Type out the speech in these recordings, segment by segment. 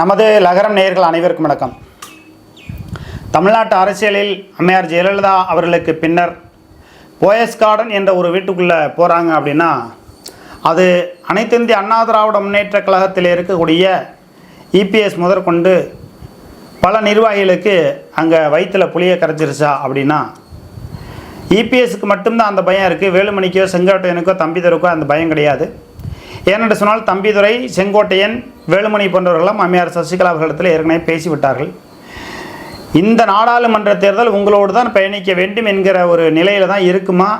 நமது லகரம் நேயர்கள் அனைவருக்கும் வணக்கம். தமிழ்நாட்டு அரசியலில் அம்மையார் ஜெயலலிதா அவர்களுக்கு பின்னர் போயஸ் கார்டன் என்ற ஒரு வீட்டுக்குள்ளே போகிறாங்க அப்படின்னா அது அனைத்து இந்திய அண்ணா திராவிட முன்னேற்ற கழகத்தில் இருக்கக்கூடிய இபிஎஸ் முதற்கொண்டு பல நிர்வாகிகளுக்கு அங்கே வயிற்றில் புளியை கரைச்சிருச்சா அப்படின்னா இபிஎஸ்க்கு மட்டும்தான் அந்த பயம் இருக்குது வேலுமணிக்கோ செங்கோட்டையனுக்கோ தம்பிதருக்கோ அந்த பயம் கிடையாது. ஏனென்று சொன்னால் தம்பிதுரை செங்கோட்டையன் வேலுமணி போன்றவர்களும் அம்மையார் சசிகலா அவர்களிடத்தில் ஏற்கனவே பேசிவிட்டார்கள். இந்த நாடாளுமன்ற தேர்தல் உங்களோடு தான் பயணிக்க வேண்டும் என்கிற ஒரு நிலையில் தான் இருக்குமா?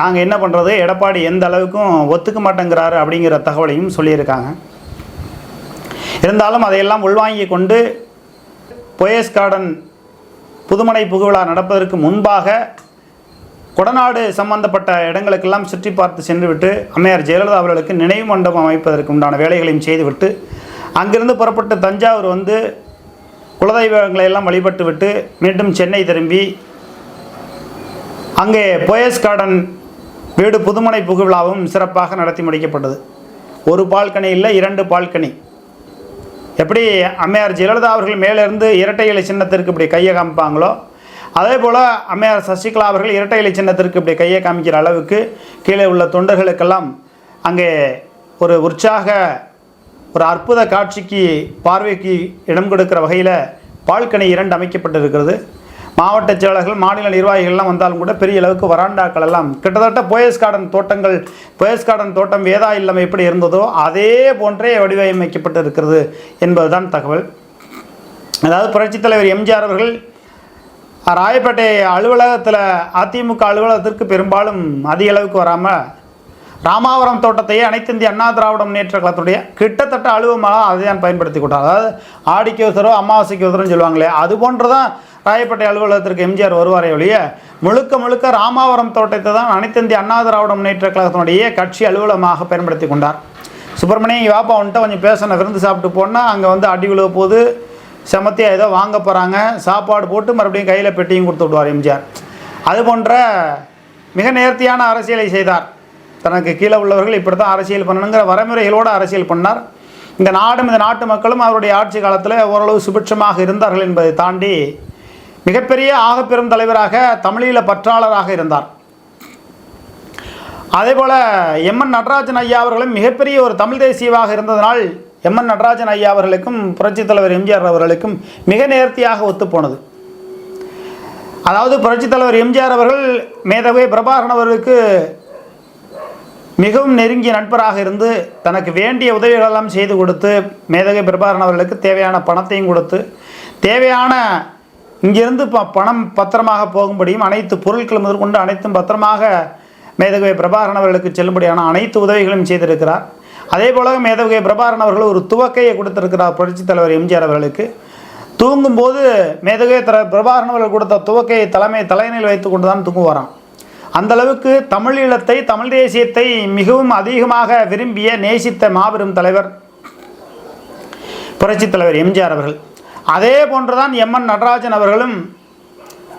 நாங்கள் என்ன பண்ணுறது எடப்பாடி எந்த அளவுக்கும் ஒத்துக்க மாட்டேங்கிறாரு அப்படிங்கிற தகவலையும் சொல்லியிருக்காங்க. இருந்தாலும் அதையெல்லாம் உள்வாங்கி கொண்டு போயஸ் கார்டன் புதுமனை புகுவிழா நடப்பதற்கு முன்பாக கொடநாடு சம்பந்தப்பட்ட இடங்களுக்கெல்லாம் சுற்றி பார்த்து சென்றுவிட்டு அம்மையார் ஜெயலலிதா அவர்களுக்கு நினைவு மண்டபம் அமைப்பதற்கு உண்டான வேலைகளையும் செய்துவிட்டு அங்கிருந்து புறப்பட்டு தஞ்சாவூர் வந்து குலதெய்வங்களை எல்லாம் வழிபட்டு விட்டு மீண்டும் சென்னை திரும்பி அங்கே போயஸ் கார்டன் வீடு புதுமனை புகுவிழாவும் சிறப்பாக நடத்தி முடிக்கப்பட்டது. ஒரு பால்கனி இல்லை இரண்டு பால்கனி. எப்படி அம்மையார் ஜெயலலிதா அவர்கள் மேலிருந்து இரட்டை இலை சின்னத்திற்கு இப்படி கையை காமிப்பாங்களோ அதே போல் அம்மையார் சசிகலா அவர்கள் இரட்டை இலை சின்னத்திற்கு இப்படி கையை காமிக்கிற அளவுக்கு கீழே உள்ள தொண்டர்களுக்கெல்லாம் அங்கே ஒரு உற்சாக ஒரு அற்புத காட்சிக்கு பார்வைக்கு இடம் கொடுக்கிற வகையில் பால்கனி இரண்டு அமைக்கப்பட்டிருக்கிறது. மாவட்ட செயலாளர்கள் மாநில நிர்வாகிகள்லாம் வந்தாலும் கூட பெரிய அளவுக்கு வராண்டாக்கள் எல்லாம் கிட்டத்தட்ட போயஸ் கார்டன் தோட்டங்கள் போயஸ் கார்டன் தோட்டம் வேதா இல்லம் எப்படி இருந்ததோ அதே போன்றே வடிவமைக்கப்பட்டு இருக்கிறது என்பதுதான் தகவல். அதாவது புரட்சித் தலைவர் எம்ஜிஆர் அவர்கள் ராயப்பேட்டை அலுவலகத்தில் அதிமுக அலுவலகத்திற்கு பெரும்பாலும் அதிக அளவுக்கு வராமல் ராமாவரம் தோட்டத்தையே அனைத்து இந்திய அண்ணா திராவிட முன்னேற்ற கழகத்துடைய கிட்டத்தட்ட அலுவலமாக அதை தான் பயன்படுத்தி கொண்டார். அதாவது ஆடிக்கு ஒருத்தரோ அமாவாசைக்கு ஒருத்தரும் சொல்லுவாங்களே அது போன்று தான் ராயப்பேட்டை அலுவலகத்திற்கு எம்ஜிஆர் வருவாரே ஒழிய முழுக்க முழுக்க ராமாவரம் தோட்டத்தை தான் அனைத்து இந்திய அண்ணா திராவிட முன்னேற்ற கழகத்தினுடைய கட்சி அலுவலகமாக பயன்படுத்தி கொண்டார். சுப்பிரமணியம் வாப்பா வந்துட்டு கொஞ்சம் பேசின விருந்து சாப்பிட்டு போனால் அங்கே வந்து அடி விழுவ போது செமத்தியாக ஏதோ வாங்க போகிறாங்க சாப்பாடு போட்டு மறுபடியும் கையில் பெட்டியும் கொடுத்து விடுவார் எம்ஜிஆர். அது போன்ற மிக நேர்த்தியான அரசியலை செய்தார். தனக்கு கீழே உள்ளவர்கள் இப்படி தான் அரசியல் பண்ணணுங்கிற வரைமுறைகளோடு அரசியல் பண்ணார். இந்த நாடும் இந்த நாட்டு மக்களும் அவருடைய ஆட்சி காலத்தில் ஓரளவு சுபிட்சமாக இருந்தார்கள் என்பதை தாண்டி மிகப்பெரிய ஆகப்பெரும் தலைவராக தமிழீழ பற்றாளராக இருந்தார். அதே போல் எம்என் நடராஜன் ஐயா அவர்களும் மிகப்பெரிய ஒரு தமிழ் தேசியவாக இருந்ததனால் எம்என் நடராஜன் ஐயா அவர்களுக்கும் புரட்சித் தலைவர் எம்ஜிஆர் அவர்களுக்கும் மிக நேர்த்தியாக ஒத்துப்போனது. அதாவது புரட்சித் தலைவர் எம்ஜிஆர் அவர்கள் மேதவே பிரபாகரன் அவர்களுக்கு மிகவும் நெருங்கிய நண்பராக இருந்து தனக்கு வேண்டிய உதவிகளெல்லாம் செய்து கொடுத்து மேதகை பிரபாகரன் அவர்களுக்கு தேவையான பணத்தையும் கொடுத்து தேவையான இங்கிருந்து ப பணம் பத்திரமாக போகும்படியும் அனைத்து பொருட்கள் முதற்கொண்டு அனைத்தும் பத்திரமாக மேதகவை பிரபாகரன் அவர்களுக்கு செல்லும்படியான அனைத்து உதவிகளும் செய்திருக்கிறார். அதே போல மேதகை பிரபாரன் அவர்கள் ஒரு துவக்கையை கொடுத்திருக்கிறார் புரட்சித் தலைவர் எம்ஜிஆர் அவர்களுக்கு. தூங்கும்போது மேதகை தர பிரபாகரன் அவர்கள் கொடுத்த துவக்கையை தலைமை தலைமையில் வைத்து கொண்டு தான் தூங்குவாராம். அந்த அளவுக்கு தமிழீழத்தை தமிழ் தேசியத்தை மிகவும் அதிகமாக விரும்பிய நேசித்த மாபெரும் தலைவர் புரட்சித் தலைவர் எம்ஜிஆர் அவர்கள். அதே போன்றுதான் எம்என் நடராஜன் அவர்களும்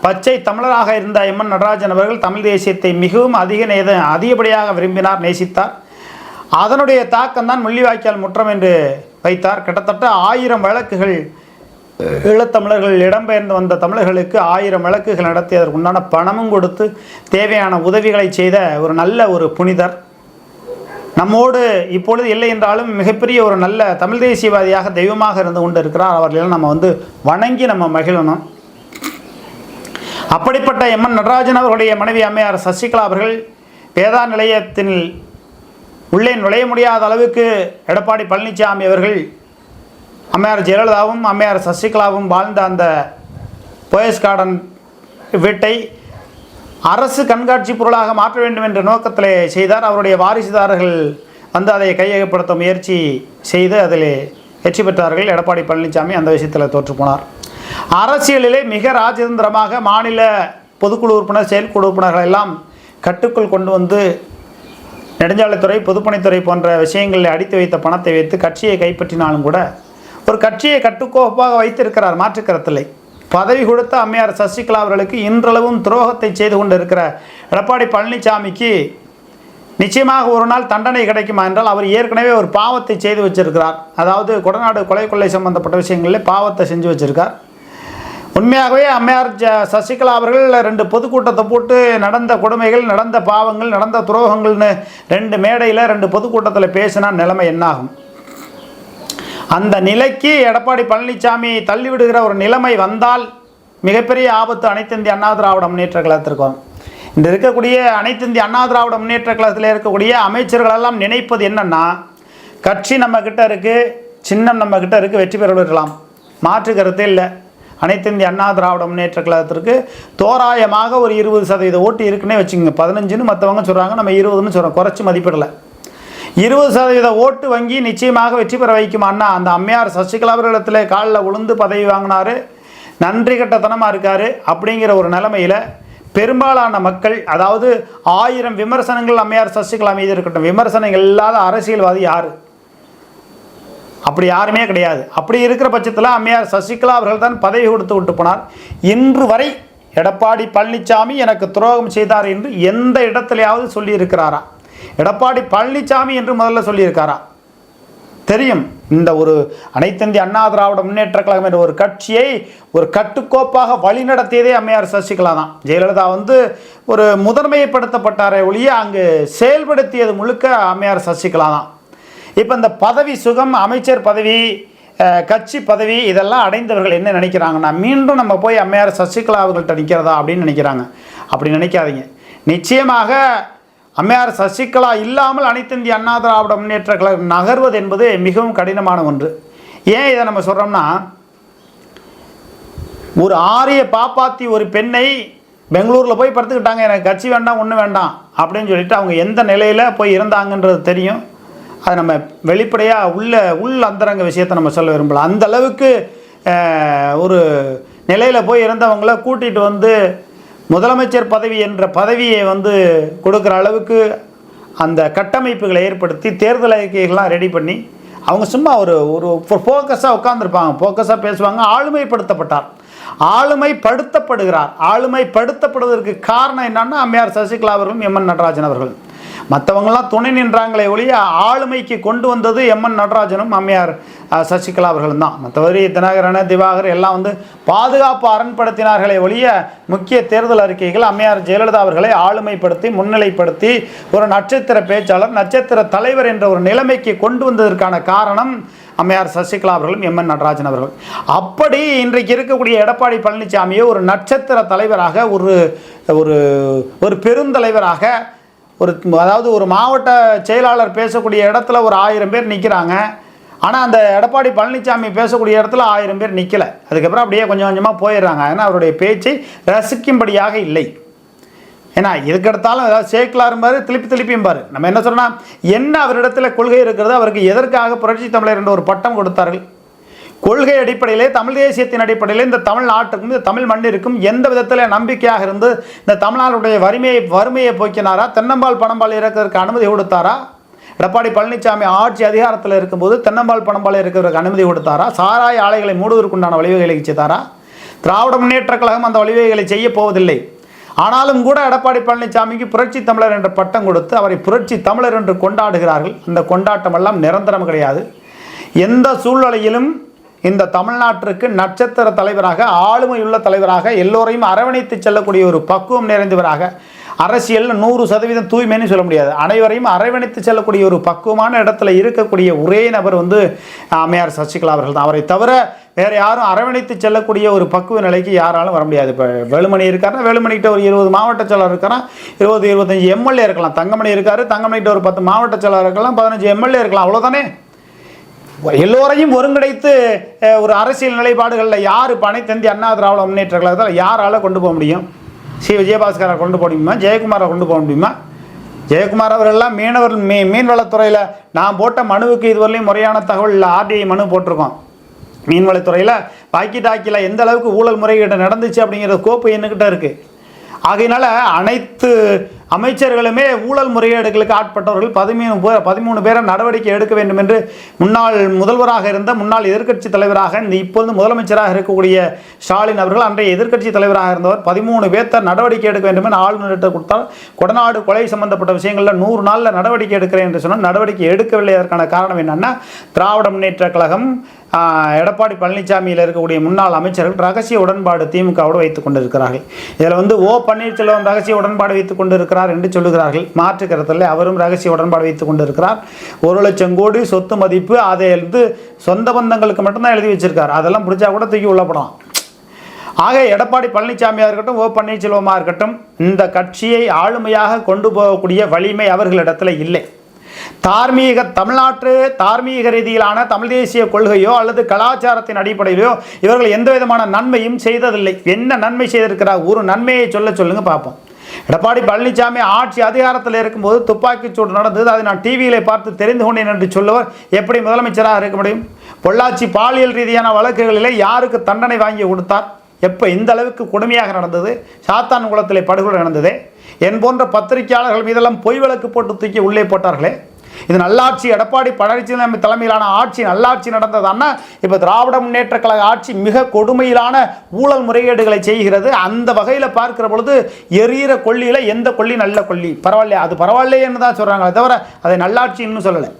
பச்சை தமிழராக இருந்த எம்என் நடராஜன் அவர்கள் தமிழ் தேசியத்தை மிகவும் அதிக நேத அதிகப்படியாக விரும்பினார் நேசித்தார். அதனுடைய தாக்கம் தான் முள்ளிவாய்க்கால் முற்றம் என்று வைத்தார். கிட்டத்தட்ட ஆயிரம் வழக்குகள் ஈழத்தமிழர்கள் இடம்பெயர்ந்து வந்த தமிழர்களுக்கு ஆயிரம் வழக்குகள் நடத்தி அதற்கு உண்டான பணமும் கொடுத்து தேவையான உதவிகளை செய்த ஒரு நல்ல ஒரு புனிதர். நம்மோடு இப்பொழுது இல்லை என்றாலும் மிகப்பெரிய ஒரு நல்ல தமிழ் தேசியவாதியாக தெய்வமாக இருந்து கொண்டு இருக்கிறார் அவர்களெல்லாம் நம்ம வந்து வணங்கி நம்ம மகிழணும். அப்படிப்பட்ட எம்என் நடராஜன் அவர்களுடைய மனைவி அம்மையார் சசிகலா அவர்கள் வேதா நிலையத்தில் உள்ளே நுழைய முடியாத அளவுக்கு எடப்பாடி பழனிசாமி அவர்கள் அம்மையார் ஜெயலலிதாவும் அம்மையார் சசிகலாவும் வாழ்ந்த அந்த போயஸ் கார்டன் வீட்டை அரசு கண்காட்சி பொருளாக மாற்ற வேண்டும் என்ற நோக்கத்திலே செய்தார். அவருடைய வாரிசுதாரர்கள் வந்து அதை கையகப்படுத்த முயற்சி செய்து அதில் வெற்றி பெற்றார்கள். எடப்பாடி பழனிசாமி அந்த விஷயத்தில் தோற்றுப்போனார் அரசியலிலே மிக ராஜதந்திரமாக மாநில பொதுக்குழு உறுப்பினர் செயற்குழு உறுப்பினர்கள் எல்லாம் கட்டுக்குள் கொண்டு வந்து நெடுஞ்சாலைத்துறை பொதுப்பணித்துறை போன்ற விஷயங்களில் அடித்து வைத்த பணத்தை வைத்து கட்சியை கைப்பற்றினாலும் கூட ஒரு கட்சியை கட்டுக்கோப்பாக வைத்திருக்கிறார் மாற்றுக்கருத்தில்லை. பதவி கொடுத்த அம்மையார் சசிகலா அவர்களுக்கு இன்றளவும் துரோகத்தை செய்து கொண்டு இருக்கிற எடப்பாடி பழனிசாமிக்கு நிச்சயமாக ஒரு நாள் தண்டனை கிடைக்குமா என்றால் அவர் ஏற்கனவே ஒரு பாவத்தை செய்து வச்சிருக்கிறார். அதாவது கொடநாடு கொலை கொள்ளை சம்பந்தப்பட்ட விஷயங்களில் பாவத்தை செஞ்சு வச்சிருக்கார். உண்மையாகவே அம்மையார் ஜ சசிகலா அவர்கள் ரெண்டு பொதுக்கூட்டத்தை போட்டு நடந்த கொடுமைகள் நடந்த பாவங்கள் நடந்த துரோகங்கள்னு ரெண்டு மேடையில் ரெண்டு பொதுக்கூட்டத்தில் பேசினா நிலைமை என்னாகும்? அந்த நிலைக்கு எடப்பாடி பழனிசாமி தள்ளிவிடுகிற ஒரு நிலைமை வந்தால் மிகப்பெரிய ஆபத்து அனைத்து இந்திய அண்ணா திராவிட முன்னேற்ற கழகத்திற்கும். இந்த இருக்கக்கூடிய அனைத்து இந்திய அண்ணா திராவிட முன்னேற்ற கழகத்தில் இருக்கக்கூடிய அமைச்சர்களெல்லாம் நினைப்பது என்னென்னா கட்சி நம்மக்கிட்ட இருக்குது இருக்கு சின்னம் நம்ம கிட்ட இருக்கு வெற்றி விடலாம் மாற்று கருத்தே இல்லை. அனைத்து இந்திய அண்ணா திராவிட முன்னேற்ற கழகத்திற்கு தோராயமாக ஒரு இருபது சதவீத ஓட்டு இருக்குன்னே வச்சுக்கோங்க. பதினஞ்சுன்னு மற்றவங்க சொல்கிறாங்க நம்ம இருபதுன்னு சொல்கிறோம் குறைச்சி மதிப்பிடலை. இருபது சதவீத ஓட்டு வங்கி நிச்சயமாக வெற்றி பெற வைக்கும் அண்ணா. அந்த அம்மையார் சசிகலா அவர்களிடத்தில் காலில் உளுந்து பதவி வாங்கினாரு. நன்றி கட்டத்தனமாக இருக்கார். அப்படிங்கிற ஒரு நிலைமையில் பெரும்பாலான மக்கள் அதாவது ஆயிரம் விமர்சனங்கள் அம்மையார் சசிகலா மீது இருக்கட்டும். விமர்சனங்கள் இல்லாத அரசியல்வாதி யார்? அப்படி யாருமே கிடையாது. அப்படி இருக்கிற பட்சத்தில் அம்மையார் சசிகலா அவர்கள் தான் பதவி கொடுத்து விட்டு போனார். இன்று வரை எடப்பாடி பழனிசாமி எனக்கு துரோகம் செய்தார் என்று எந்த இடத்துலையாவது சொல்லியிருக்கிறாரா? எடப்பாடி பழனிசாமி என்று முதல்ல சொல்லியிருக்காரா? தெரியும். இந்த ஒரு அனைத்திந்திய அண்ணா திராவிட முன்னேற்ற கழகம் என்ற ஒரு கட்சியை ஒரு கட்டுக்கோப்பாக வழிநடத்தியதே அம்மையார் சசிகலா தான். ஜெயலலிதா வந்து ஒரு முதன்மைப்படுத்தப்பட்டாரே ஒழிய அங்கு செயல்படுத்தியது முழுக்க அம்மையார் சசிகலா தான். இப்போ இந்த பதவி சுகம் அமைச்சர் பதவி கட்சி பதவி இதெல்லாம் அடைந்தவர்கள் என்ன நினைக்கிறாங்கன்னா மீண்டும் நம்ம போய் அம்மையார் சசிகலா அவர்கள்ட்ட நிற்கிறதா அப்படின்னு நினைக்கிறாங்க. அப்படி நினைக்காதீங்க. நிச்சயமாக அம்மையார் சசிகலா இல்லாமல் அனைத்து இந்திய அண்ணா திராவிட முன்னேற்ற கழகம் நகர்வது என்பது மிகவும் கடினமான ஒன்று. ஏன் இதை நம்ம சொல்கிறோம்னா ஒரு ஆரிய பாப்பாத்தி ஒரு பெண்ணை பெங்களூரில் போய் படுத்துக்கிட்டாங்க எனக்கு கட்சி வேண்டாம் ஒன்றும் வேண்டாம் அப்படின்னு சொல்லிட்டு அவங்க எந்த நிலையில் போய் இருந்தாங்கன்றது தெரியும். அது நம்ம வெளிப்படையாக உள்ள உள் அந்தரங்க விஷயத்தை நம்ம சொல்ல விரும்பல. அந்த அளவுக்கு ஒரு நிலையில் போய் இருந்தவங்கள கூட்டிகிட்டு வந்து முதலமைச்சர் பதவி என்ற பதவியை வந்து கொடுக்குற அளவுக்கு அந்த கட்டமைப்புகளை ஏற்படுத்தி தேர்தல் அறிக்கைகள்லாம் ரெடி பண்ணி அவங்க சும்மா ஒரு ஒரு ஃபோக்கஸாக உட்காந்துருப்பாங்க ஃபோக்கஸாக பேசுவாங்க. ஆளுமைப்படுத்தப்பட்டார். ஆளுமைப்படுத்தப்படுகிறார். ஆளுமைப்படுத்தப்படுவதற்கு காரணம் என்னன்னா அம்மையார் சசிகலா அவர்களும் எம்என் நடராஜன் அவர்கள். மற்றவங்களாம் துணை நின்றாங்களே ஒழிய ஆளுமைக்கு கொண்டு வந்தது எம்என் நடராஜனும் அம்மையார் சசிகலா அவர்களும் தான் மற்றபடி தினகரன் திவாகர் எல்லாம் வந்து பாதுகாப்பு அரண்படுத்தினார்களே ஒழிய முக்கிய தேர்தல் அறிக்கைகள் அம்மையார் ஜெயலலிதா அவர்களை ஆளுமைப்படுத்தி முன்னிலைப்படுத்தி ஒரு நட்சத்திர பேச்சாளர் நட்சத்திர தலைவர் என்ற ஒரு நிலைமைக்கு கொண்டு வந்ததற்கான காரணம் அம்மையார் சசிகலா அவர்களும் எம்என் நடராஜன் அவர்கள். அப்படி இன்றைக்கு இருக்கக்கூடிய எடப்பாடி பழனிசாமியை ஒரு நட்சத்திர தலைவராக ஒரு ஒரு ஒரு பெருந்தலைவராக ஒரு அதாவது ஒரு மாவட்ட செயலாளர் பேசக்கூடிய இடத்துல ஒரு ஆயிரம் பேர் நிற்கிறாங்க ஆனால் அந்த எடப்பாடி பழனிசாமி பேசக்கூடிய இடத்துல ஆயிரம் பேர் நிற்கலை அதுக்கப்புறம் அப்படியே கொஞ்சம் கொஞ்சமாக போயிடுறாங்க. ஏன்னா அவருடைய பேச்சை ரசிக்கும்படியாக இல்லை. ஏன்னா எதுக்கெடுத்தாலும் ஏதாவது சேக்கலாரும் பாரு திருப்பி திருப்பியும்பாரு நம்ம என்ன சொன்னால் என்ன அவரிடத்தில் கொள்கை இருக்கிறது அவருக்கு எதற்காக புரட்சி தமிழர் என்ற ஒரு பட்டம் கொடுத்தார்கள்? கொள்கை அடிப்படையிலே தமிழ் தேசியத்தின் அடிப்படையிலே இந்த தமிழ்நாட்டுக்கும் இந்த தமிழ் மண்ணிற்கும் எந்த விதத்தில் நம்பிக்கையாக இருந்து இந்த தமிழ்நாடுடைய வறுமையை வறுமையை போக்கினாரா? தென்னம்பால் பணம்பால் இறக்கிறதுக்கு அனுமதி கொடுத்தாரா? எடப்பாடி பழனிசாமி ஆட்சி அதிகாரத்தில் இருக்கும்போது தென்னம்பால் பணம்பால் இருக்கிறதுக்கு அனுமதி கொடுத்தாரா? சாராய ஆலைகளை மூடுவதற்குண்டான வழிவகைகளை செய்தாரா? திராவிட முன்னேற்ற கழகம் அந்த வழிவகைகளை செய்ய போவதில்லை. ஆனாலும் கூட எடப்பாடி பழனிசாமிக்கு புரட்சி தமிழர் என்ற பட்டம் கொடுத்து அவரை புரட்சி தமிழர் என்று கொண்டாடுகிறார்கள். அந்த கொண்டாட்டம் எல்லாம் நிரந்தரம் கிடையாது. எந்த சூழ்நிலையிலும் இந்த தமிழ்நாட்டிற்கு நட்சத்திர தலைவராக ஆளுமையுள்ள தலைவராக எல்லோரையும் அரவணைத்து செல்லக்கூடிய ஒரு பக்குவம் நிறைந்தவராக அரசியலில் நூறு சதவீதம் தூய்மைன்னு சொல்ல முடியாது. அனைவரையும் அரவணைத்து செல்லக்கூடிய ஒரு பக்குவமான இடத்துல இருக்கக்கூடிய ஒரே நபர் வந்து அம்மையார் சசிகலா அவர்கள் தான். அவரை தவிர வேறு யாரும் அரவணைத்து செல்லக்கூடிய ஒரு பக்குவ நிலைக்கு யாராலும் வர முடியாது. இப்போ வேலுமணி இருக்காருன்னா வேலுமணிக்கிட்ட ஒரு இருபது மாவட்ட செயலர் இருக்காரா? இருபது இருபத்தஞ்சி எம்எல்ஏ இருக்கலாம். தங்கமணி இருக்காரு தங்கமணிக்கிட்ட ஒரு பத்து மாவட்ட செயலர் இருக்கலாம் பதினஞ்சு எம்எல்ஏ இருக்கலாம். அவ்வளோதானே எல்லோரையும் ஒருங்கிணைத்து ஒரு அரசியல் நிலைப்பாடுகளில் யார் இப்போ அண்ணா திராவிட முன்னேற்ற கழகத்தில் யாரால் கொண்டு போக முடியும்? சி. விஜயபாஸ்கரை கொண்டு போக முடியுமா? ஜெயக்குமாரை கொண்டு போக முடியுமா? ஜெயக்குமார் அவர்கள்லாம் மீனவர் மீ மீன்வளத்துறையில் நான் போட்ட மனுவுக்கு இதுவரையிலும் முறையான தகவல் ஆர்டிஐ மனு போட்டிருக்கோம். மீன்வளத்துறையில் பாக்கி டாக்கியில் எந்த அளவுக்கு ஊழல் முறைகேடு நடந்துச்சு அப்படிங்கிற கோப்பு என்கிட்ட இருக்குது ஆகையினால அனைத்து அமைச்சர்களுமே ஊழல் முறையீடுகளுக்கு ஆட்பட்டவர்கள் பதிமூணு பேர் பதிமூணு பேரை நடவடிக்கை எடுக்க வேண்டும் என்று முன்னாள் முதல்வராக இருந்த முன்னாள் எதிர்க்கட்சி தலைவராக இந்த இப்பொழுது முதலமைச்சராக இருக்கக்கூடிய ஸ்டாலின் அவர்கள் அன்றைய எதிர்க்கட்சி தலைவராக இருந்தவர் பதிமூணு பேர்த்த நடவடிக்கை எடுக்க வேண்டும் என்று ஆளுநர்கிட்ட கொடுத்தால் கொடநாடு கொலை சம்பந்தப்பட்ட விஷயங்களில் நூறு நாளில் நடவடிக்கை எடுக்கிறேன் என்று சொன்னால் நடவடிக்கை எடுக்கவில்லை. அதற்கான காரணம் என்னென்னா திராவிட முன்னேற்ற கழகம் எடப்பாடி பழனிசாமியில் இருக்கக்கூடிய முன்னாள் அமைச்சர்கள் ரகசிய உடன்பாடு திமுகவோடு வைத்துக் கொண்டிருக்கிறார்கள். இதில் வந்து ஓ பன்னீர்செல்வம் ரகசிய உடன்பாடு வைத்துக் கொண்டிருக்கிறார் என்று சொல்லுகிறார்கள். மாற்று கருத்தில் அவரும் ரகசிய உடன்பாடு வைத்துக் கொண்டிருக்கிறார். ஒரு லட்சம் கோடி சொத்து மதிப்பு அதை வந்து சொந்த பந்தங்களுக்கு மட்டும்தான் எழுதி வச்சிருக்காரு. அதெல்லாம் பிடிச்சா கூட தூக்கி உள்ளப்படலாம் ஆக எடப்பாடி பழனிசாமியாக இருக்கட்டும் ஓ பன்னீர்செல்வமாக இருக்கட்டும் இந்த கட்சியை ஆளுமையாக கொண்டு போகக்கூடிய வலிமை அவர்களிடத்தில் இல்லை. தார்மீக தமிழ்நாட்டு தார்மீக ரீதியிலான தமிழ் தேசிய கொள்கையோ அல்லது கலாச்சாரத்தின் அடிப்படையிலோ இவர்கள் எந்த விதமான நன்மையும் செய்ததில்லை. என்ன நன்மை செய்திருக்கிறார்? ஒரு நன்மையை சொல்ல சொல்லுங்க பார்ப்போம். எடப்பாடி பழனிசாமி ஆட்சி அதிகாரத்தில் இருக்கும்போது துப்பாக்கிச் சூடு நடந்தது. அதை நான் டிவியில் பார்த்து தெரிந்து கொண்டேன் என்று சொல்லுவர். எப்படி முதலமைச்சராக இருக்க முடியும்? பொள்ளாச்சி பாலியல் ரீதியான வழக்குகளிலே யாருக்கு தண்டனை வாங்கி கொடுத்தார்? எப்போ இந்த அளவுக்கு கொடுமையாக நடந்தது? சாத்தான் குளத்தில் படுகொலை நடந்தது? என் போன்ற பத்திரிகையாளர்கள் மீதெல்லாம் பொய் வழக்கு போட்டு தூக்கி உள்ளே போட்டார்களே? இது நல்லாட்சி எடப்பாடி பழனிசாமி தலைமையிலான ஆட்சி நல்லாட்சி நடந்ததான்னா இப்போ திராவிட முன்னேற்ற கழக ஆட்சி மிக கொடுமையிலான ஊழல் முறைகேடுகளை செய்கிறது. அந்த வகையில் பார்க்கிற பொழுது எரியிற கொல்லியில் எந்த கொல்லி நல்ல கொல்லி பரவாயில்லையா? அது பரவாயில்லையேன்னு தான் சொல்கிறாங்களே தவிர அதை நல்லாட்சி இன்னும் சொல்லலை.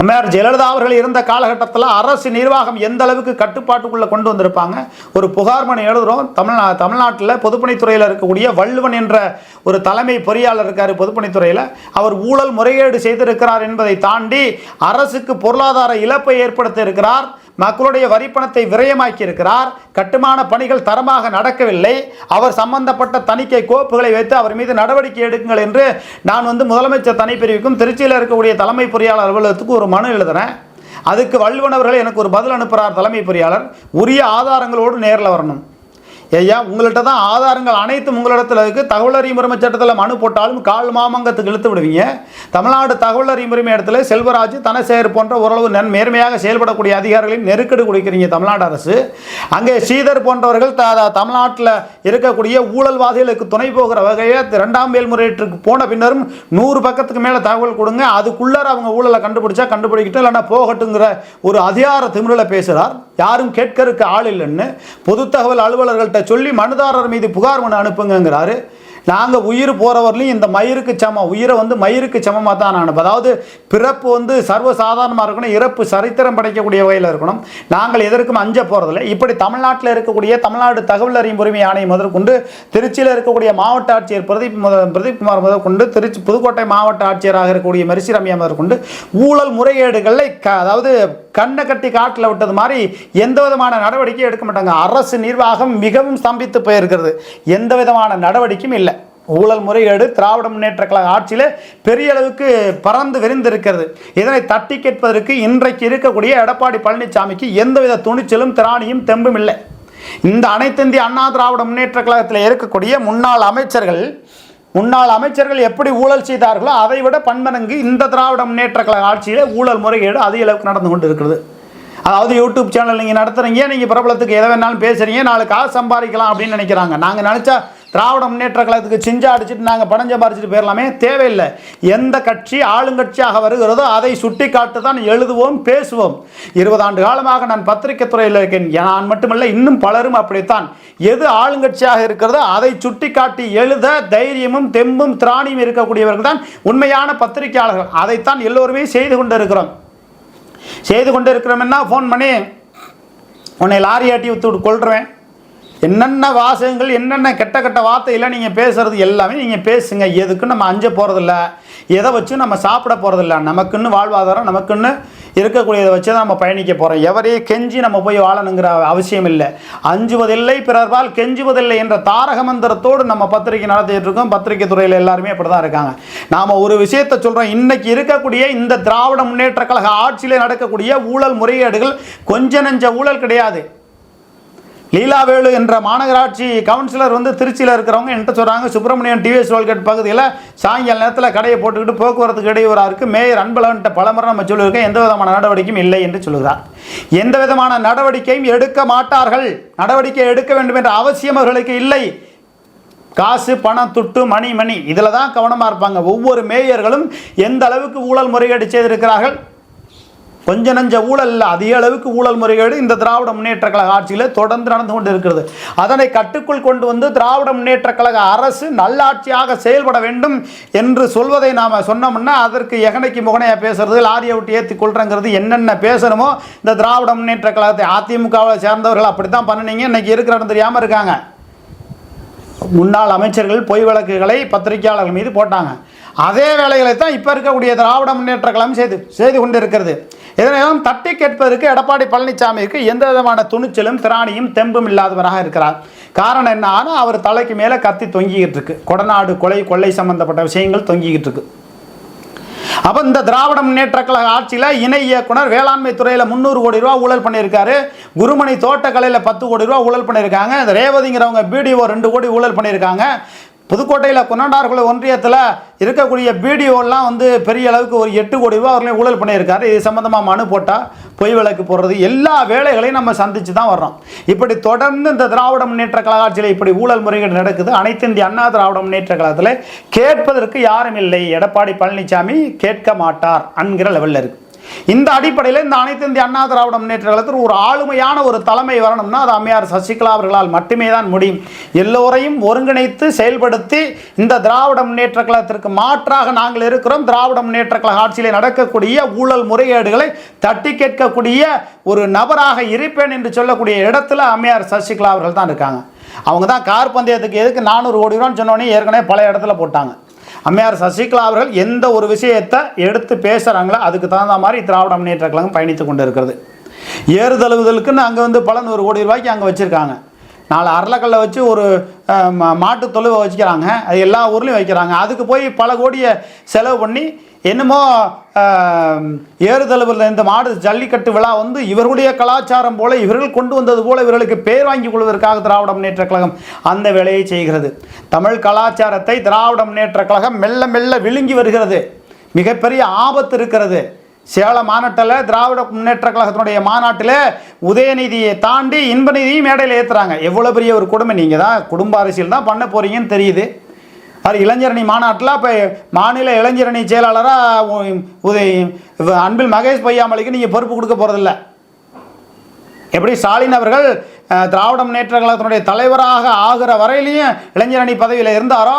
அம்மையார் ஜெயலலிதா அவர்கள் இருந்த காலகட்டத்தில் அரசு நிர்வாகம் எந்த அளவுக்கு கட்டுப்பாட்டுக்குள்ளே கொண்டு வந்திருப்பாங்க? ஒரு புகார் மனு எழுதுகிறோம் தமிழ்நா தமிழ்நாட்டில் பொதுப்பணித்துறையில் இருக்கக்கூடிய வள்ளுவன் என்ற ஒரு தலைமை பொறியாளர் இருக்கார் பொதுப்பணித்துறையில். அவர் ஊழல் முறைகேடு செய்திருக்கிறார் என்பதை தாண்டி அரசுக்கு பொருளாதார இழப்பை ஏற்படுத்த இருக்கிறார் மக்களுடைய வரிப்பணத்தை விரயமாக்கி இருக்கிறார் கட்டுமான பணிகள் தரமாக நடக்கவில்லை. அவர் சம்பந்தப்பட்ட தணிக்கை கோப்புகளை வைத்து அவர் மீது நடவடிக்கை எடுக்குங்கள் என்று நான் வந்து முதலமைச்சர் தனிப்பிரிவுக்கும் திருச்சியில் இருக்கக்கூடிய தலைமை பொறியாளர் அலுவலகத்துக்கு ஒரு மனு எழுதுறேன். அதுக்கு வள்ளுவன் அவர்கள் எனக்கு ஒரு பதில் அனுப்புகிறார் தலைமை பொறியாளர். உரிய ஆதாரங்களோடு நேரில் வரணும். ஐயா உங்கள்கிட்ட தான் ஆதாரங்கள் அனைத்தும் உங்களிடத்தில் இருக்குது தகவல் அறியும் உரிமை சட்டத்தில் மனு போட்டாலும் கால் மாமங்கத்துக்கு இழுத்து விடுவீங்க. தமிழ்நாடு தகவல் அறியும் உரிமை இடத்துல செல்வராஜ் தனசேகர் போன்ற ஓரளவு நன் நேர்மையாக செயல்படக்கூடிய அதிகாரிகளின் நெருக்கடி கொடுக்கிறீங்க தமிழ்நாடு அரசு. அங்கே ஸ்ரீதர் போன்றவர்கள் த த- தமிழ்நாட்டில் இருக்கக்கூடிய ஊழல்வாதிகளுக்கு துணை போகிற வகையில் ரெண்டாம் மேல்முறையீட்டுக்கு போன பின்னரும் நூறு பக்கத்துக்கு மேலே தகவல் கொடுங்க. அதுக்குள்ளார அவங்க ஊழலை கண்டுபிடிச்சா கண்டுபிடிக்கட்டும் இல்லைன்னா போகட்டுங்கிற ஒரு அதிகார திமிரில் பேசுகிறார் யாரும் கேட்கறதுக்கு ஆள் இல்லைன்னு பொது தகவல் அலுவலர்கள்ட்ட சொல்லி மனுதாரர் மீது புகார் மனு அனுப்புங்கிறாரு நாங்கள் உயிர் போகிறவர்களையும் இந்த மயிருக்கு சமம் உயிரை வந்து மயிருக்கு சமமாக தான் நான் அனுப்பு அதாவது பிறப்பு வந்து சர்வசாதாரணமாக இருக்கணும் இறப்பு சரித்திரம் படைக்கக்கூடிய வகையில் இருக்கணும். நாங்கள் எதற்கும் அஞ்ச போகிறதில்ல இப்படி தமிழ்நாட்டில் இருக்கக்கூடிய தமிழ்நாடு தகவல் அறியும் உரிமை ஆணையம் முதற்கொண்டு திருச்சியில் இருக்கக்கூடிய மாவட்ட ஆட்சியர் பிரதீப் பிரதீப் குமார் முதற்கொண்டு திருச்சி புதுக்கோட்டை மாவட்ட ஆட்சியராக இருக்கக்கூடிய மரிசி ரம்யா முதற்கொண்டு ஊழல் முறைகேடுகளை க அதாவது கண்ணை கட்டி காட்டில் விட்டது மாதிரி எந்த விதமான நடவடிக்கையும் எடுக்க மாட்டாங்க. அரசு நிர்வாகம் மிகவும் ஸ்தம்பித்து போயிருக்கிறது. எந்த விதமான நடவடிக்கையும் இல்லை. ஊழல் முறைகேடு திராவிட முன்னேற்ற கழக ஆட்சியில் பெரிய அளவுக்கு பறந்து விரிந்திருக்கிறது. இதனை தட்டி கேட்பதற்கு இன்றைக்கு இருக்கக்கூடிய எடப்பாடி பழனிசாமிக்கு எந்தவித துணிச்சலும் திராணியும் தெம்பும் இல்லை. இந்த அனைத்திந்திய அண்ணா திராவிட முன்னேற்ற கழகத்தில் இருக்கக்கூடிய முன்னாள் அமைச்சர்கள் முன்னாள் அமைச்சர்கள் எப்படி ஊழல் செய்தார்களோ அதை விட பன்மடங்கு இந்த திராவிட முன்னேற்ற கழக ஆட்சியில் ஊழல் முறைகேடு அதிக அளவுக்கு நடந்து கொண்டு இருக்கிறது அதாவது யூடியூப் சேனல் நீங்கள் நடத்துறீங்க நீங்கள் பிரபலத்துக்கு எதை வேணாலும் பேசுகிறீங்க நாலு காசு சம்பாதிக்கலாம் அப்படின்னு நினைக்கிறாங்க. நாங்கள் நினச்சா திராவிட முன்னேற்ற கழகத்துக்கு சிஞ்சா அடிச்சுட்டு நாங்கள் பணம் சம்பாரிச்சிட்டு போயிடலாமே தேவையில்லை. எந்த கட்சி ஆளுங்கட்சியாக வருகிறதோ அதை சுட்டி காட்டு தான் எழுதுவோம் பேசுவோம். இருபது ஆண்டு காலமாக நான் பத்திரிகை துறையில் இருக்கேன். நான் மட்டுமல்ல இன்னும் பலரும் அப்படித்தான். எது ஆளுங்கட்சியாக இருக்கிறதோ அதை சுட்டி காட்டி எழுத தைரியமும் தெம்பும் திராணியும் இருக்கக்கூடியவர்கள் தான் உண்மையான பத்திரிகையாளர்கள். அதைத்தான் எல்லோருமே செய்து கொண்டு இருக்கிறோம் செய்து கொண்டு இருக்கிறோம்னா ஃபோன் பண்ணி உன்னை லாரி ஆட்டி விட்டு கொள்றேன் என்னென்ன வாசகங்கள் என்னென்ன கெட்ட கெட்ட வார்த்தையில் நீங்கள் பேசுகிறது எல்லாமே நீங்கள் பேசுங்க. எதுக்கும் நம்ம அஞ்ச போகிறதில்ல எதை வச்சு நம்ம சாப்பிட போகிறதில்ல நமக்குன்னு வாழ்வாதாரம் நமக்குன்னு இருக்கக்கூடியதை வச்சு தான் நம்ம பயணிக்க போகிறோம் எவரையும் கெஞ்சி நம்ம போய் வாழணுங்கிற அவசியம் இல்லை. அஞ்சுவதில்லை பிறர்பால் கெஞ்சுவதில்லை என்ற தாரக மந்திரத்தோடு நம்ம பத்திரிக்கை நடத்திட்டு இருக்கோம். பத்திரிக்கை துறையில் எல்லாருமே அப்படி தான் இருக்காங்க. நாம் ஒரு விஷயத்தை சொல்கிறோம் இன்றைக்கி இருக்கக்கூடிய இந்த திராவிட முன்னேற்ற கழக ஆட்சியில் நடக்கக்கூடிய ஊழல் முறைகேடுகள் கொஞ்ச நெஞ்ச ஊழல் கிடையாது. லீலாவேலு என்ற மாநகராட்சி கவுன்சிலர் வந்து திருச்சியில் இருக்கிறவங்க என்கிட்ட சொல்கிறாங்க சுப்பிரமணியன் டிவிஎஸ் ரோல்கேட் பகுதியில் சாயங்கால நேரத்தில் கடையை போட்டுக்கிட்டு போக்குவரத்துக்கு இடையூறாக இருக்குது மேயர் அன்பழகன்ட்ட பலமுறை நம்ம சொல்லியிருக்கோம். எந்த விதமான நடவடிக்கையும் இல்லை என்று சொல்லுகிறார். எந்த விதமான நடவடிக்கையும் எடுக்க மாட்டார்கள். நடவடிக்கை எடுக்க வேண்டும் என்ற அவசியம் அவர்களுக்கு இல்லை. காசு பணம் துட்டு மணி மணி. இதில் தான் கவனமாக இருப்பாங்க. ஒவ்வொரு மேயர்களும் எந்த அளவுக்கு ஊழல் முறைகேடு செய்திருக்கிறார்கள்? கொஞ்ச நஞ்ச ஊழல் இல்லை. அதிக அளவுக்கு ஊழல் முறைகேடு இந்த திராவிட முன்னேற்ற கழக ஆட்சியில் தொடர்ந்து நடந்து கொண்டு இருக்கிறது அதனை கட்டுக்குள் கொண்டு வந்து திராவிட முன்னேற்ற கழக அரசு நல்லாட்சியாக செயல்பட வேண்டும் என்று சொல்வதை நாம் சொன்னோம்னா அதற்கு எகனைக்கு முகனையாக பேசுறது லாரியை விட்டு ஏற்றி கொள்றங்கிறது என்னென்ன பேசணுமோ இந்த திராவிட முன்னேற்ற கழகத்தை அதிமுகவை சேர்ந்தவர்கள் அப்படி தான் பண்ணினீங்க. இன்னைக்கு இருக்கிற இடம் தெரியாமல் இருக்காங்க. முன்னாள் அமைச்சர்கள் பொய் வழக்குகளை பத்திரிகையாளர்கள் மீது போட்டாங்க. அதே வேலைகளை தான் இப்போ இருக்கக்கூடிய திராவிட முன்னேற்ற கழகம் செய்து செய்து கொண்டு இருக்கிறது இதனையெல்லாம் தட்டி கேட்பதற்கு எடப்பாடி பழனிசாமிக்கு எந்த விதமான துணிச்சலும் திராணியும் தெம்பும் இல்லாதவராக இருக்கிறார். காரணம் என்னன்னா அவர் தலைக்கு மேலே கத்தி தொங்கிக்கிட்டு இருக்கு. கொடநாடு கொலை கொள்ளை சம்பந்தப்பட்ட விஷயங்கள் தொங்கிக்கிட்டு இருக்கு. அப்போ இந்த திராவிட முன்னேற்ற கழக ஆட்சியில் இணை இயக்குனர் வேளாண்மை துறையில் முந்நூறு கோடி ரூபா ஊழல் பண்ணியிருக்காரு. குருமணி தோட்டக்கலையில் பத்து கோடி ரூபா ஊழல் பண்ணியிருக்காங்க. இந்த ரேவதிங்கிறவங்க பிடிஓ ரெண்டு கோடி ஊழல் பண்ணியிருக்காங்க. புதுக்கோட்டையில் குன்னண்டார்குள ஒன்றியத்தில் இருக்கக்கூடிய பிடிஓலாம் வந்து பெரிய அளவுக்கு ஒரு எட்டு கோடி ரூபா அவர்களையும் ஊழல் பண்ணியிருக்காரு. இது சம்மந்தமாக மனு போட்டால் பொய் விளக்கு போடுறது. எல்லா வேலைகளையும் நம்ம சந்தித்து தான் வர்றோம். இப்படி தொடர்ந்து இந்த திராவிட முன்னேற்ற கழக ஆட்சியில் இப்படி ஊழல் முறைகேடு நடக்குது. அனைத்து இந்திய அண்ணா திராவிட முன்னேற்ற கழகத்தில் கேட்பதற்கு யாரும் இல்லை. எடப்பாடி பழனிசாமி கேட்க மாட்டார் என்கிற லெவலில் இருக்குது இந்த அடிப்படையில் இந்த அனைத்து இந்திய அண்ணா திராவிட முன்னேற்ற கழகத்தில் ஒரு ஆளுமையான ஒரு தலைமை வரணும்னா அது அம்மையார் சசிகலா அவர்களால் மட்டுமே தான் முடியும். எல்லோரையும் ஒருங்கிணைத்து செயல்படுத்தி இந்த திராவிட முன்னேற்ற கழகத்திற்கு மாற்றாக நாங்கள் இருக்கிறோம். திராவிட முன்னேற்ற கழக ஆட்சியில் நடக்கக்கூடிய ஊழல் முறைகேடுகளை தட்டி கேட்கக்கூடிய ஒரு நபராக இருப்பேன் என்று சொல்லக்கூடிய இடத்துல அம்மையார் சசிகலா அவர்கள் தான் இருக்காங்க. அவங்க தான் கார் பந்தயத்துக்கு எதுக்கு நானூறு கோடி ரூபான்னு சொன்னோன்னே ஏற்கனவே பல இடத்துல போட்டாங்க. அம்மையார் சசிகலா அவர்கள் எந்த ஒரு விஷயத்தை எடுத்து பேசுகிறாங்களோ அதுக்கு தகுந்த மாதிரி திராவிட முன்னேற்ற கழகம் பயணித்து கொண்டு இருக்கிறது ஏறுதழுவுதலுக்குன்னு அங்கே வந்து பல நூறு கோடி ரூபாய்க்கு அங்கே வச்சுருக்காங்க. நாலு அரளக்கல்லை வச்சு ஒரு மாட்டு தொழுவை வச்சுக்கிறாங்க. அது எல்லா ஊர்லேயும் வைக்கிறாங்க. அதுக்கு போய் பல கோடியை செலவு பண்ணி என்னமோ ஏறுதழுவில் இந்த மாடு ஜல்லிக்கட்டு விழா வந்து இவர்களுடைய கலாச்சாரம் போல இவர்கள் கொண்டு வந்தது போல இவர்களுக்கு பேர் வாங்கி கொள்வதற்காக திராவிட முன்னேற்ற கழகம் அந்த வேலையை செய்கிறது. தமிழ் கலாச்சாரத்தை திராவிட முன்னேற்ற கழகம் மெல்ல மெல்ல விழுங்கி வருகிறது. மிகப்பெரிய ஆபத்து இருக்கிறது. சேலம் மாநாட்டில் திராவிட முன்னேற்ற கழகத்தினுடைய மாநாட்டில் உதயநிதியை தாண்டி இன்பநிதியும் மேடையில் ஏற்றுறாங்க எவ்வளோ பெரிய ஒரு கொடுமை. நீங்கள் தான் குடும்ப அரசியல் தான் பண்ண போகிறீங்கன்னு தெரியுது. அது இளைஞரணி மாநாட்டில் இப்போ மாநில இளைஞரணி செயலாளராக உதய அன்பில் மகேஷ் பொய்யாமலைக்கு நீங்கள் பொறுப்பு கொடுக்க போகிறதில்ல எப்படி ஸ்டாலின் அவர்கள் திராவிட முன்னேற்ற கழகத்தினுடைய தலைவராக ஆகிற வரையிலையும் இளைஞரணி பதவியில் இருந்தாரோ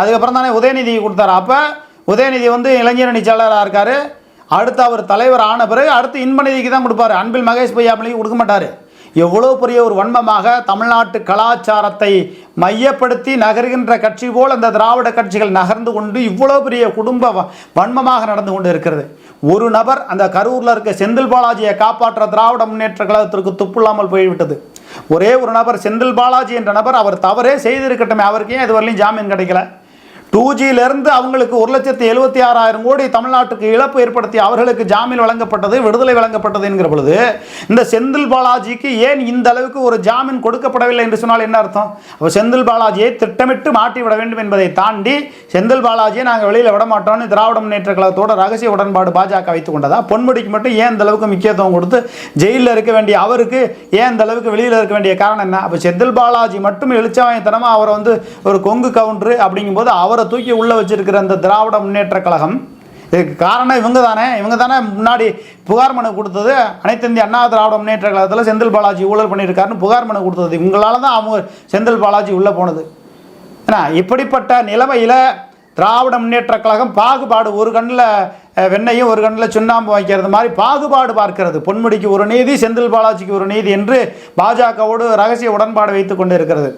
அதுக்கப்புறம் தானே உதயநிதி கொடுத்தாரு. அப்போ உதயநிதி வந்து இளைஞரணி செயலராக இருக்கார். அடுத்து அவர் தலைவர் ஆன பிறகு அடுத்து இன்பநிதிக்கு தான் கொடுப்பாரு. அன்பில் மகேஷ் பொய்யாமலையும் கொடுக்க மாட்டார். எவ்வளோ பெரிய ஒரு வன்மமாக தமிழ்நாட்டு கலாச்சாரத்தை மையப்படுத்தி நகர்கின்ற கட்சி போல் அந்த திராவிட கட்சிகள் நகர்ந்து கொண்டு இவ்வளோ பெரிய குடும்ப வன்மமாக நடந்து கொண்டு இருக்கிறது. ஒரு நபர் அந்த கரூரில் இருக்க செந்தில் பாலாஜியை காப்பாற்ற திராவிட முன்னேற்ற கழகத்திற்கு துப்பில்லாமல் போய்விட்டது. ஒரே ஒரு நபர் செந்தில் பாலாஜி என்ற நபர் அவர் தவறே செய்திருக்கட்டுமே. அவருக்கு ஏன் இதுவரையிலும் ஜாமீன் கிடைக்கல? டூ ஜியிலிருந்து அவங்களுக்கு ஒரு லட்சத்தி எழுபத்தி ஆறாயிரம் கோடி தமிழ்நாட்டுக்கு இழப்பு ஏற்படுத்தி அவர்களுக்கு ஜாமீன் வழங்கப்பட்டது விடுதலை வழங்கப்பட்டது என்கிற பொழுது இந்த செந்தில் பாலாஜிக்கு ஏன் இந்த அளவுக்கு ஒரு ஜாமீன் கொடுக்கப்படவில்லை என்று சொன்னால் என்ன அர்த்தம்? அப்போ செந்தில் பாலாஜியை திட்டமிட்டு மாட்டி விட வேண்டும் என்பதை தாண்டி செந்தில் பாலாஜியை நாங்கள் வெளியில் விட மாட்டோம்னு திராவிட முன்னேற்ற கழகத்தோட ரகசிய உடன்பாடு பாஜக வைத்துக் கொண்டதா? பொன்முடிக்கு மட்டும் ஏன் இந்த அளவுக்கு முக்கியத்துவம் கொடுத்து ஜெயிலில் இருக்க வேண்டிய அவருக்கு ஏன் இந்த அளவுக்கு வெளியில் இருக்க வேண்டிய காரணம் என்ன? அப்போ செந்தில் பாலாஜி மட்டும் எழுச்சவாயத்தனமாக அவரை வந்து ஒரு கொங்கு கவுண்டரு அப்படிங்கும்போது அவரை தூக்கி உள்ளே வச்சிருக்கிற அந்த திராவிட முன்னேற்ற கழகம் இதுக்கு காரணம் இவங்க தானே இவங்க தானே முன்னாடி புகார் மனு கொடுத்தது. அனைத்து இந்திய அண்ணா திராவிட முன்னேற்ற கழகத்தில் செந்தில் பாலாஜி ஊழல் பண்ணியிருக்காருன்னு புகார் மனு கொடுத்தது. இவங்களால தான் அவங்க செந்தில் பாலாஜி உள்ளே போனது. ஏன்னா இப்படிப்பட்ட நிலைமையில் திராவிட முன்னேற்ற கழகம் பாகுபாடு ஒரு கண்ணில் வெண்ணையும் ஒரு கண்ணில் சுண்ணாம்பு வைக்கிறது மாதிரி பாகுபாடு பார்க்கிறது. பொன்முடிக்கு ஒரு நீதி செந்தில் பாலாஜிக்கு ஒரு நீதி என்று பாஜகவோடு ரகசிய உடன்பாடு வைத்து கொண்டு இருக்கிறது.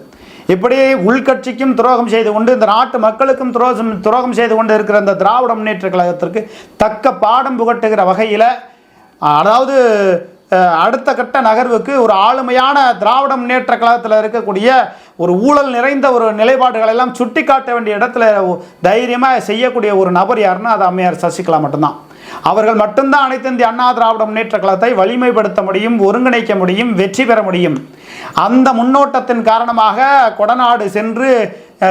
இப்படி உள்கட்சிக்கும் துரோகம் செய்து கொண்டு இந்த நாட்டு மக்களுக்கும் துரோகம் துரோகம் செய்து கொண்டு இருக்கிற இந்த திராவிட முன்னேற்ற கழகத்திற்கு தக்க பாடம் புகட்டுகிற வகையில் அதாவது அடுத்த கட்ட நகர்வுக்கு ஒரு ஆளுமையான திராவிட முன்னேற்ற கழகத்தில் இருக்கக்கூடிய ஒரு ஊழல் நிறைந்த ஒரு நிலைப்பாடுகளை எல்லாம் சுட்டி காட்ட வேண்டிய இடத்துல தைரியமாக செய்யக்கூடிய ஒரு நபர் யாருன்னா அது அம்மையார் சசிகலா மட்டும்தான். அவர்கள் மட்டும்தான் அனைத்து இந்திய அண்ணா திராவிட முன்னேற்ற கழகத்தை வலிமைப்படுத்த முடியும் ஒருங்கிணைக்க முடியும் வெற்றி பெற முடியும். அந்த முன்னோட்டத்தின் காரணமாக கொடநாடு சென்று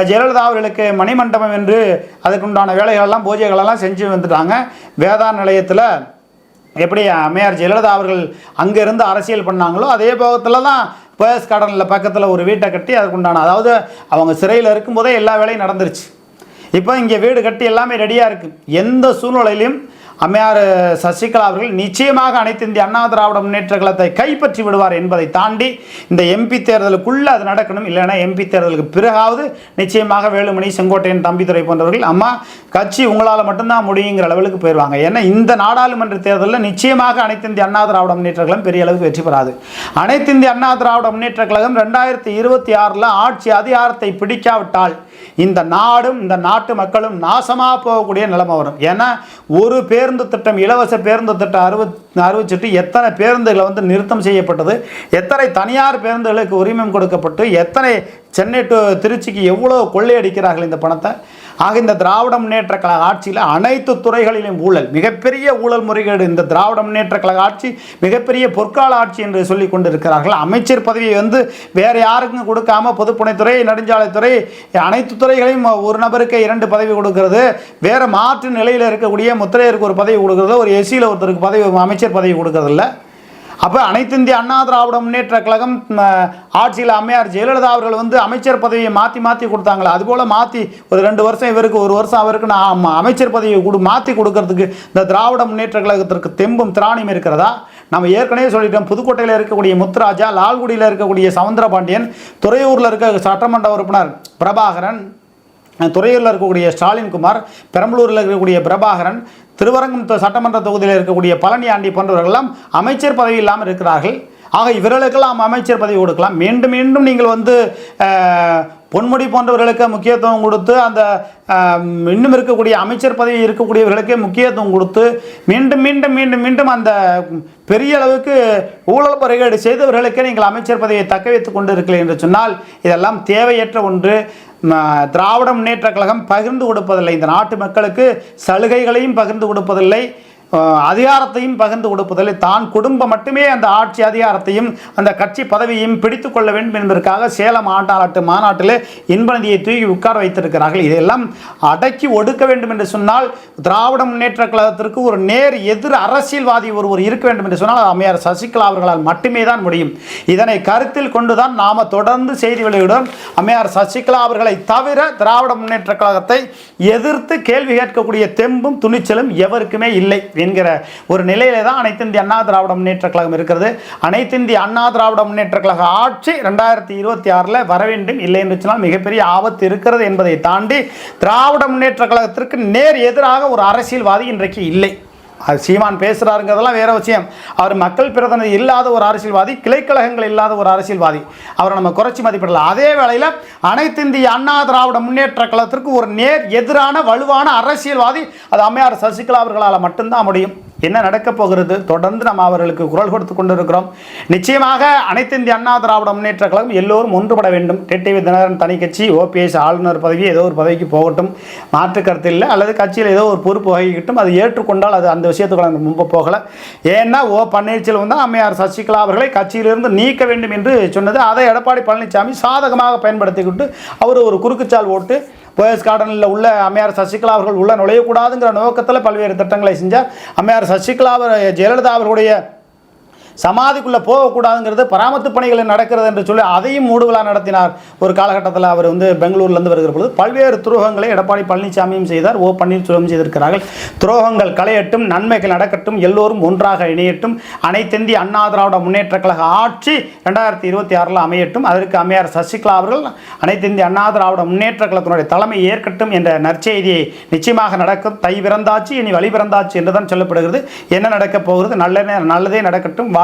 ஜெயலலிதா அவர்களுக்கு மணிமண்டபம் என்று அதுக்குண்டான வேலைகளெல்லாம் பூஜைகளெல்லாம் செஞ்சு வந்துட்டாங்க. வேதா நிலையத்தில் எப்படி அம்மையார் ஜெயலலிதா அவர்கள் அங்கேருந்து அரசியல் பண்ணாங்களோ அதே போகத்தில் தான் பேஸ் கார்டனில் பக்கத்தில் ஒரு வீட்டை கட்டி அதுக்குண்டான அதாவது அவங்க சிறையில் இருக்கும்போதே எல்லா வேலையும் நடந்துருச்சு. இப்போ இங்கே வீடு கட்டி எல்லாமே ரெடியாக இருக்குது எந்த சூழ்நிலையிலையும் அம்மையார் சசிகலா அவர்கள் நிச்சயமாக அனைத்து இந்திய அண்ணா திராவிட முன்னேற்ற கழகத்தை கைப்பற்றி விடுவார் என்பதை தாண்டி இந்த எம்பி தேர்தலுக்குள்ளே அது நடக்கணும். இல்லைன்னா எம்பி தேர்தலுக்கு பிறகாவது நிச்சயமாக வேலுமணி செங்கோட்டையன் தம்பித்துறை போன்றவர்கள் அம்மா கட்சி உங்களால் மட்டும்தான் முடியுங்கிற அளவுக்கு போயிடுவாங்க ஏன்னா இந்த நாடாளுமன்ற தேர்தலில் நிச்சயமாக அனைத்து இந்திய அண்ணா திராவிட முன்னேற்ற கழகம் பெரிய அளவுக்கு வெற்றி பெறாது. அனைத்து இந்திய அண்ணா திராவிட முன்னேற்ற கழகம் ரெண்டாயிரத்தி இருபத்தி ஆறில் ஆட்சி அதிகாரத்தை பிடிக்காவிட்டால் இந்த நாடும் இந்த நாட்டு மக்களும் நாசமாக போகக்கூடிய நிலைமை வரும். ஏன்னா ஒரு பேர் பேருந்து திட்டம் இலவச பேருந்து திட்டம் அறுபத் அறிவிச்சிட்டு எத்தனை பேருந்துகளை வந்து நிறுத்தம் செய்யப்பட்டது? எத்தனை தனியார் பேருந்துகளுக்கு உரிமம் கொடுக்கப்பட்டு எத்தனை சென்னை டு திருச்சிக்கு எவ்வளோ கொள்ளையடிக்கிறார்கள் இந்த பணத்தை? ஆக இந்த திராவிட முன்னேற்ற கழக ஆட்சியில் அனைத்து துறைகளிலும் ஊழல் மிகப்பெரிய ஊழல் முறைகேடு இந்த திராவிட முன்னேற்ற கழக ஆட்சி மிகப்பெரிய பொற்கால ஆட்சி என்று சொல்லி கொண்டிருக்கிறார்கள். அமைச்சர் பதவியை வந்து வேறு யாருக்கும் கொடுக்காம பொதுப்பணித்துறை நெடுஞ்சாலைத்துறை அனைத்து துறைகளையும் ஒரு நபருக்கு இரண்டு பதவி கொடுக்கிறது. வேறு மாற்று நிலையில் இருக்கக்கூடிய முத்திரையருக்கு ஒரு பதவி கொடுக்கிறது. ஒரு எஸ்சியில் ஒருத்தருக்கு பதவி அமைச்சர் பதவி கொடுக்கறதில்ல. அப்போ அனைத்து இந்திய அண்ணா திராவிட முன்னேற்ற கழகம் ஆட்சியில் அம்மையார் ஜெயலலிதா அவர்கள் வந்து அமைச்சர் பதவியை மாற்றி மாற்றி கொடுத்தாங்களா? அதுபோல் மாற்றி ஒரு ரெண்டு வருஷம் இவருக்கு ஒரு வருஷம் அவருக்கு நான் அமைச்சர் பதவியை கொடு மாற்றி கொடுக்கறதுக்கு இந்த திராவிட முன்னேற்ற கழகத்திற்கு தெம்பும் திராணியும் இருக்கிறதா? நம்ம ஏற்கனவே சொல்லிட்டோம் புதுக்கோட்டையில் இருக்கக்கூடிய முத்துராஜா லால்குடியில் இருக்கக்கூடிய சவுந்தரபாண்டியன் துறையூரில் இருக்க சட்டமன்ற உறுப்பினர் பிரபாகரன் துறையூரில் இருக்கக்கூடிய ஸ்டாலின் குமார் பெரம்பலூரில் இருக்கக்கூடிய பிரபாகரன் திருவரங்கம் சட்டமன்ற தொகுதியில் இருக்கக்கூடிய பழனி ஆண்டி போன்றவர்களெல்லாம் அமைச்சர் பதவி இல்லாமல் இருக்கிறார்கள். ஆக இவர்களுக்கெல்லாம் அமைச்சர் பதவி கொடுக்கலாம். மீண்டும் மீண்டும் நீங்கள் வந்து பொன்முடி போன்றவர்களுக்கு முக்கியத்துவம் கொடுத்து அந்த இன்னும் இருக்கக்கூடிய அமைச்சர் பதவி இருக்கக்கூடியவர்களுக்கே முக்கியத்துவம் கொடுத்து மீண்டும் மீண்டும் மீண்டும் மீண்டும் அந்த பெரிய அளவுக்கு ஊழல் முறைகேடு செய்தவர்களுக்கே நீங்கள் அமைச்சர் பதவியை தக்க வைத்துக் கொண்டு இருக்கிறீர்கள் என்று சொன்னால் இதெல்லாம் தேவையற்ற ஒன்று. திராவிட முன்னேற்ற கழகம் பகிர்ந்து கொடுப்பதில்லை. இந்த நாட்டு மக்களுக்கு சலுகைகளையும் பகிர்ந்து கொடுப்பதில்லை. அதிகாரத்தையும் பகிர்ந்து கொடுப்பதில் தான் குடும்பம் மட்டுமே அந்த ஆட்சி அதிகாரத்தையும் அந்த கட்சி பதவியையும் பிடித்து கொள்ள வேண்டும் என்பதற்காக சேலம் ஆண்டாளாட்டு மாநாட்டில் இன்பநதியை தூக்கி உட்கார வைத்திருக்கிறார்கள். இதெல்லாம் அடக்கி ஒடுக்க வேண்டும் என்று சொன்னால் திராவிட முன்னேற்ற கழகத்திற்கு ஒரு நேர் எதிர் அரசியல்வாதி ஒருவர் இருக்க வேண்டும் என்று சொன்னால் அமையார் அம்மையார் சசிகலா அவர்களால் மட்டுமே தான் முடியும். இதனை கருத்தில் கொண்டுதான் நாம தொடர்ந்து செய்தி வெளியிடும் அம்மையார் சசிகலா அவர்களை தவிர திராவிட முன்னேற்ற கழகத்தை எதிர்த்து கேள்வி கேட்கக்கூடிய தெம்பும் துணிச்சலும் எவருக்குமே இல்லை. என்கிற ஒரு நிலையில தான் அனைத்து இந்திய அண்ணா திராவிட முன்னேற்ற கழகம் இருக்கிறது. அனைத்து இந்திய அண்ணா திராவிட முன்னேற்ற கழக ஆட்சி ரெண்டாயிரத்தி இருபத்தி ஆறில் வர வேண்டும் இல்லை என்று சொன்னால் மிகப்பெரிய ஆபத்து இருக்கிறது என்பதை தாண்டி திராவிட முன்னேற்ற கழகத்திற்கு நேர் எதிராக ஒரு அரசியல்வாதி இன்றைக்கு இல்லை. அது சீமான் பேசுகிறாருங்கிறதெல்லாம் வேற விஷயம். அவர் மக்கள் பிரதிநிதி இல்லாத ஒரு அரசியல்வாதி கிளைக்கழகங்கள் இல்லாத ஒரு அரசியல்வாதி. அவரை நம்ம குறைச்சி மதிப்பிடலாம். அதே வேளையில் அனைத்து இந்திய அண்ணா திராவிட முன்னேற்ற கழகத்திற்கு ஒரு நேர் எதிரான வலுவான அரசியல்வாதி அது அம்மையார் சசிகலா அவர்களால் மட்டும்தான் முடியும். என்ன நடக்கப் போகிறது? தொடர்ந்து நம்ம அவர்களுக்கு குரல் கொடுத்து கொண்டிருக்கிறோம். நிச்சயமாக அனைத்து இந்திய அண்ணா திராவிட முன்னேற்ற கழகம் எல்லோரும் ஒன்றுபட வேண்டும். டிடிவி தினகரன் தனி கட்சி ஓபிஎஸ் ஆளுநர் பதவி ஏதோ ஒரு பதவிக்கு போகட்டும். மாற்று கருத்து இல்லை. அல்லது கட்சியில் ஏதோ ஒரு பொறுப்பு வகிக்கட்டும் அது ஏற்றுக்கொண்டால் அது அந்த விஷயத்துக்குள்ள நம்ம முன்பு போகலை. ஏன்னா ஓ பன்னீர்செல்வம் தான் அம்மையார் சசிகலா அவர்களை கட்சியிலிருந்து நீக்க வேண்டும் என்று சொன்னது. அதை எடப்பாடி பழனிசாமி சாதகமாக பயன்படுத்திக்கிட்டு அவர் ஒரு குறுக்குச்சால் ஓட்டு போயஸ் கார்டனில் உள்ள அம்மையார் சசிகலா அவர்கள் உள்ள நுழையக்கூடாதுங்கிற நோக்கத்தில் பல்வேறு திட்டங்களை செஞ்சார். அம்மையார் சசிகலா அவர் ஜெயலலிதா அவர்களுடைய சமாதிக்குள்ளே போகக்கூடாதுங்கிறது பராமத்து பணிகள் நடக்கிறது என்று சொல்லி அதையும் மூடுவிழா நடத்தினார். ஒரு காலகட்டத்தில் அவர் வந்து பெங்களூர்லேருந்து வருகிற பொழுது பல்வேறு துரோகங்களை எடப்பாடி பழனிசாமியும் செய்தார். ஓ பன்னீர்செல்வம் செய்திருக்கிறார்கள். துரோகங்கள் களையட்டும் நன்மைகள் நடக்கட்டும் எல்லோரும் ஒன்றாக இணையட்டும் அனைத்திந்திய அண்ணா திராவிட முன்னேற்ற கழக ஆட்சி ரெண்டாயிரத்தி இருபத்தி ஆறில் அமையட்டும் அதற்கு அம்மையார் சசிகலா அவர்கள் அனைத்திந்திய அண்ணா திராவிட முன்னேற்ற கழகத்தினுடைய தலைமை ஏற்கட்டும் என்ற நற்செய்தியை நிச்சயமாக நடக்கும். தை பிறந்தாச்சு இனி வழி பிறந்தாச்சு என்றுதான் சொல்லப்படுகிறது. என்ன நடக்கப் போகிறது? நல்ல நல்லதே நடக்கட்டும் வா